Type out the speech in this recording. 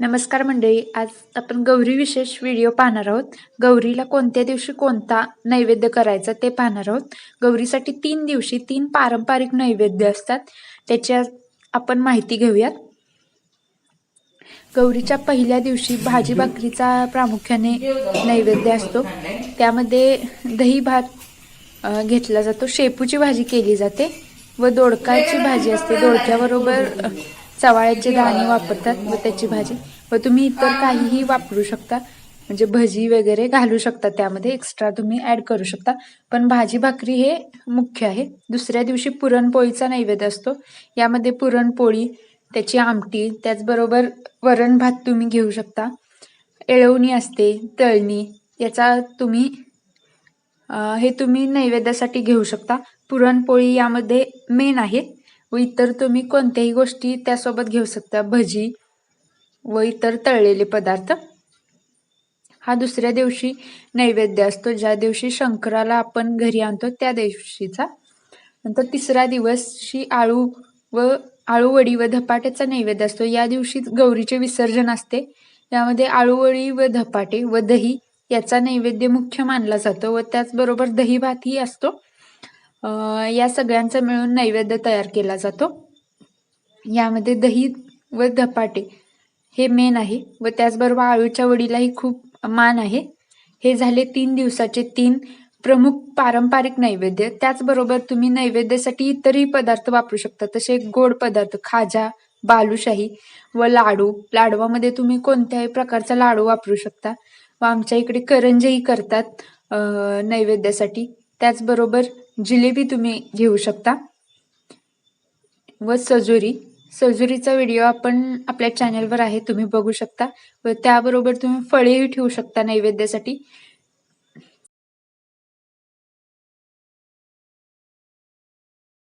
नमस्कार मंडळी आज आपण गौरी विशेष व्हिडिओ पाहणार आहोत. गौरीला कोणत्या दिवशी कोणता नैवेद्य करायचा ते पाहणार आहोत. गौरीसाठी तीन दिवशी तीन पारंपरिक नैवेद्य असतात. त्याच्या आपण माहिती घेऊयात. गौरीच्या पहिल्या दिवशी भाजी भाकरीचा प्रामुख्याने नैवेद्य असतो. त्यामध्ये दही भात घेतला जातो. शेपूची भाजी केली जाते व दोडकाची भाजी असते. दोडक्याबरोबर चवाळ्याचे दाणे वापरतात व त्याची भाजी. व तुम्ही इतर काहीही वापरू शकता. म्हणजे भजी वगैरे घालू शकता त्यामध्ये एक्स्ट्रा तुम्ही ॲड करू शकता. पण भाजी भाकरी हे मुख्य आहे. दुसऱ्या दिवशी पुरणपोळीचा नैवेद्य असतो. यामध्ये पुरणपोळी त्याची आमटी त्याचबरोबर वरण भात तुम्ही घेऊ शकता. एळवणी असते तळणी याचा तुम्ही हे तुम्ही नैवेद्यासाठी घेऊ शकता. पुरणपोळी यामध्ये मेन आहे. व इतर तुम्ही कोणत्याही गोष्टी त्यासोबत घेऊ शकता. भजी व इतर तळलेले पदार्थ. हा दुसऱ्या दिवशी नैवेद्य असतो. ज्या दिवशी शंकराला आपण घरी आणतो त्या दिवशीचा. नंतर तिसरा दिवस शी आळू व आळूवडी व धपाट्याचा नैवेद्य असतो. या दिवशी गौरीचे विसर्जन असते. यामध्ये आळूवडी व धपाटे व दही याचा नैवेद्य मुख्य मानला जातो व त्याचबरोबर दही भातही असतो. या सगळ्यांचा मिळून नैवेद्य तयार केला जातो. यामध्ये दही व धपाटे हे मेन आहे व त्याचबरोबर आळूच्या वडीलाही खूप मान आहे. हे झाले तीन दिवसाचे तीन प्रमुख पारंपरिक नैवेद्य. त्याचबरोबर तुम्ही नैवेद्यासाठी इतरही पदार्थ वापरू शकता तसे गोड पदार्थ खाजा बालुशाही व लाडू. लाडवामध्ये तुम्ही कोणत्याही प्रकारचा लाडू वापरू शकता व आमच्या इकडे करंजेही करतात नैवेद्यासाठी. त्याचबरोबर जिलेबी तुम्ही घेऊ शकता. व सजुरी. सजुरीचा व्हिडिओ आपण आपल्या चॅनलवर आहे तुम्ही बघू शकता. व त्याबरोबर तुम्ही फळेही ठेवू शकता नैवेद्यासाठी.